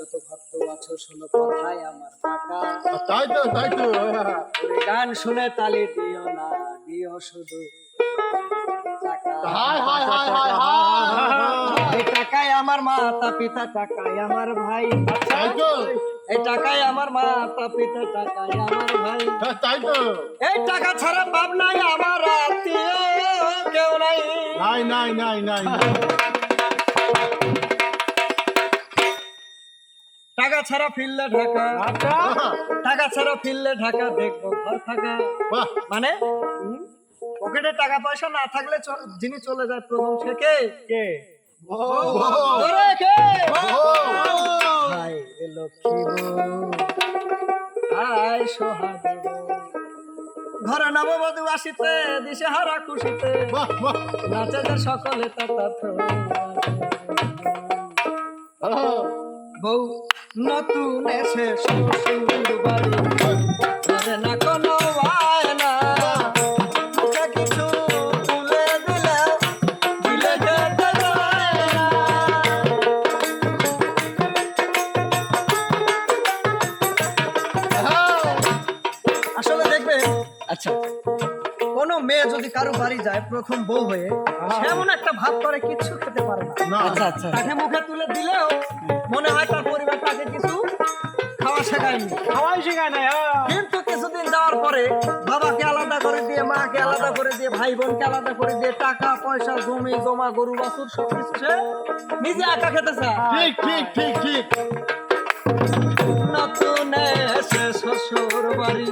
যত ভক্ত আছো শোনো কথায় আমার টাকা তাই তো তাই তো। গান শুনে তালি দিও না দিও শুধু। টাকায় আমার মাতা পিতা টাকায় আমার ভাই। তাই তো। এই টাকায় আমার মাতা পিতা টাকায় আমার ভাই। হ্যাঁ, তাই তো। এই টাকা ছাড়া বাপ নাই আমার আত্মীয় কেউ নাই নাই নাই নাই নাই। টাকা ছাড়া ফিরলে ঢাকা। টাকা ছাড়া ফিরলে ঢাকা দেখব ঘর থাকা মানে? পকেটে টাকা পয়সা না থাকলে যিনি চলে যায় প্রথম সে কে? কে? ঘরে নববধূ আসিতে দিশে হারা খুশিতে। বাহ বাহ। নাচে সকলে তথা বউ নতুন এসে শ্বশুর বাড়ি না কোনো আয়না কিছু তুলে দিলে দিলে যেতে আসলে দেখবে আচ্ছা কোনো মেয়ে যদি কারও বাড়ি যায় প্রথম বউ হয়ে। সে এমন একটা ভাব করে কিচ্ছু খেতে পারে না। না। আচ্ছা আচ্ছা। তাকে মুখে তুলে দিলেও মনে হয় তার পরিবার তাকে কিছু খাওয়া শেখায়নি। খাওয়াই শেখায় না কিন্তু কিছুদিন যাওয়ার পরে বাবাকে আলাদা করে দিয়ে মাকে আলাদা করে দিয়ে ভাই বোনকে আলাদা করে দিয়ে টাকা পয়সা জমি জমা গরু বাছুর সব কিছু সে নিজে একা খেতে চায় ঠিক ঠিক ঠিক ঠিক। নতুন এসে শ্বশুর বাড়ি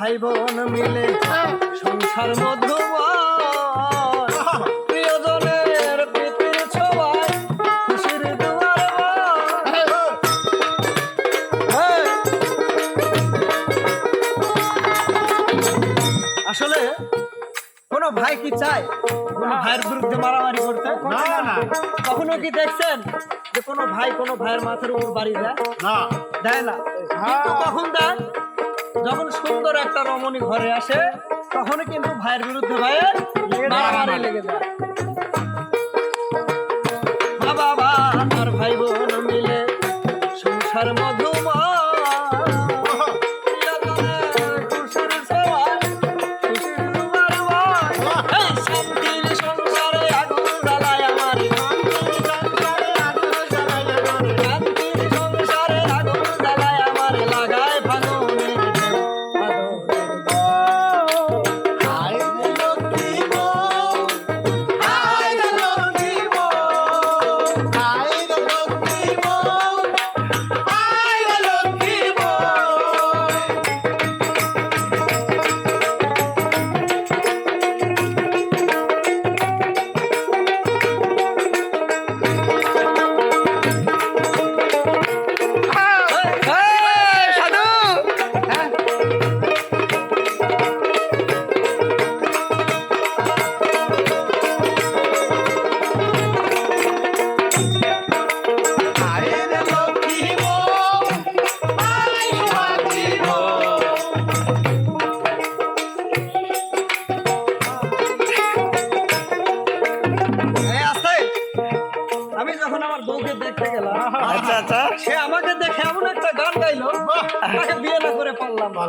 ভাই বোন মিলে সংসার মধুময় প্রিয়জনের প্রীতির ছোঁয়ায় খুশির দুয়ার আসলে কোন ভাই কি চায়? কোন ভাইয়ের বিরুদ্ধে মারামারি করতে? না, না। কখনো কি দেখছেন যে কোনো ভাই কোনো ভাইয়ের মাথার উপর বাড়ি দেয়? না। দেয় না। কিন্তু কখন দেয়? যখন সুন্দর একটা রমণী ঘরে আসে তখনই কিন্তু ভাইয়ের বিরুদ্ধে ভাইয়ের মারামারি লেগে যায়। বাবা ভাই বোন মিলে সংসার মধুময়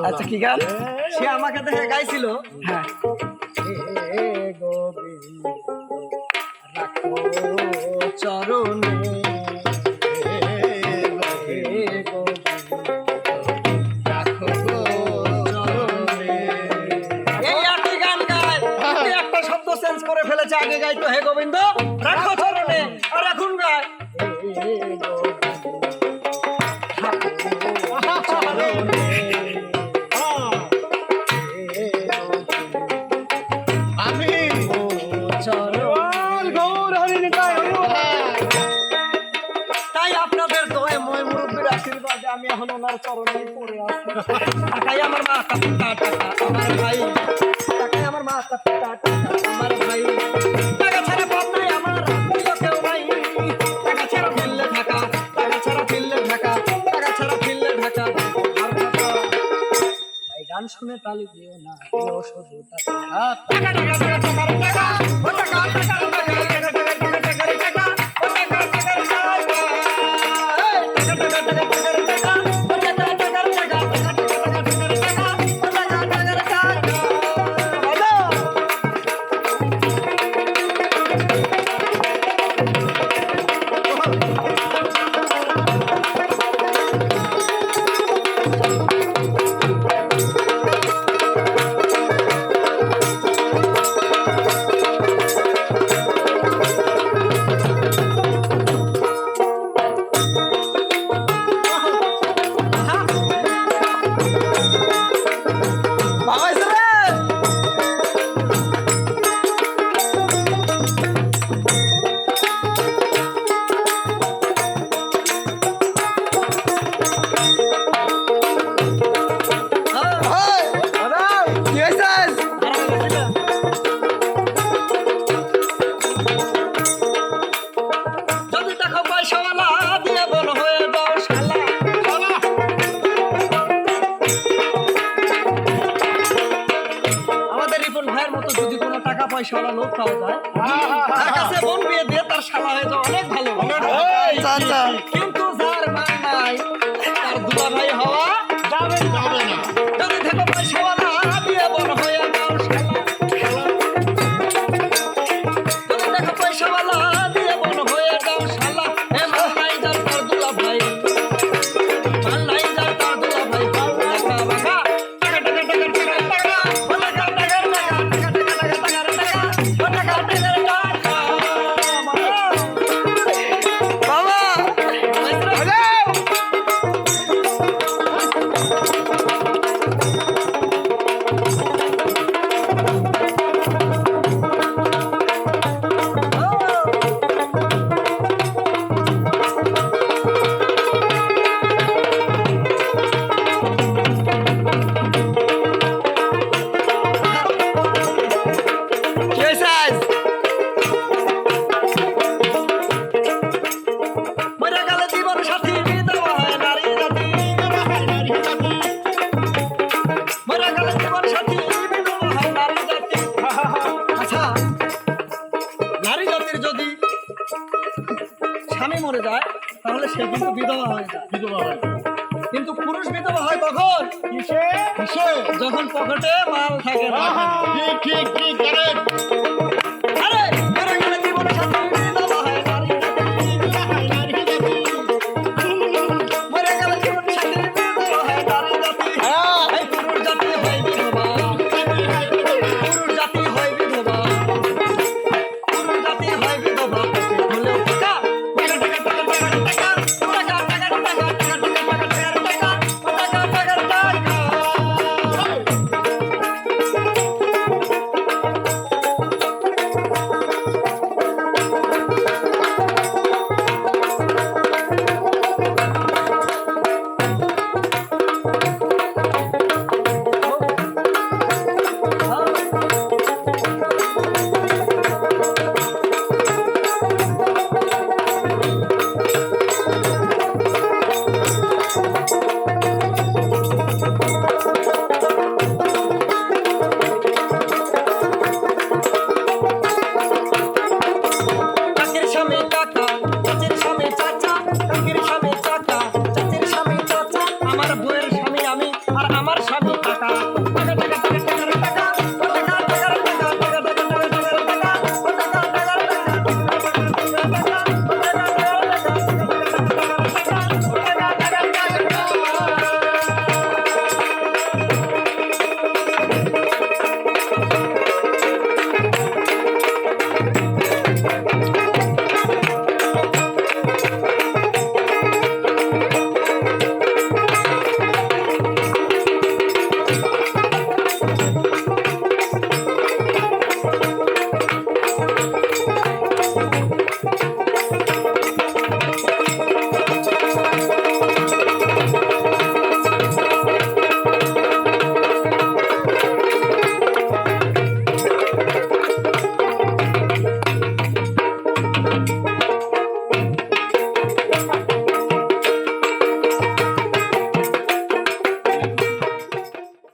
আচ্ছা কি গান? সে আমাকে দেখে গাইছিল। হ্যাঁ। চরণে হে গোবিন্দ রাখো চরণে এই একই গান গায়। কিন্তু একটা শব্দ চেঞ্জ করে ফেলেছে আগে গাইতো হে গোবিন্দ। রাখো চরণে। আর এখন আপনাদের দোয়ে মই মুরব্বীর আশীর্বাদে আমি এখন ওনার চরণেই পড়ে আছি টাকাই আমার মা টাকা আমার ভাই টাকাই আমার মা টাকা আমার ভাই টাকা ছাড়া পথ নাই আমার প্রিয় কেউ নাই টাকা ছাড়া ফিরলে ঢাকা টাকা ছাড়া ফিরলে ঢাকা টাকা ছাড়া ফিরলে ঢাকা গান শুনে তালি দিও না টাকা টাকা টাকা টাকা টাকা টাকা টাকা টাকা টাকা পয়সাওয়ালা লোক পাওয়া যায় তার কাছে বোন বিয়ে দিয়ে তার শালা হয়ে যাওয়া অনেক ভালো। কিন্তু কিন্তু বিধবা হয় বিধবা হয়। কিন্তু পুরুষ বিধবা হয় কখন কিসে? কিসে? যখন পকেটে মাল থাকে না ঠিক ঠিক ঠিক।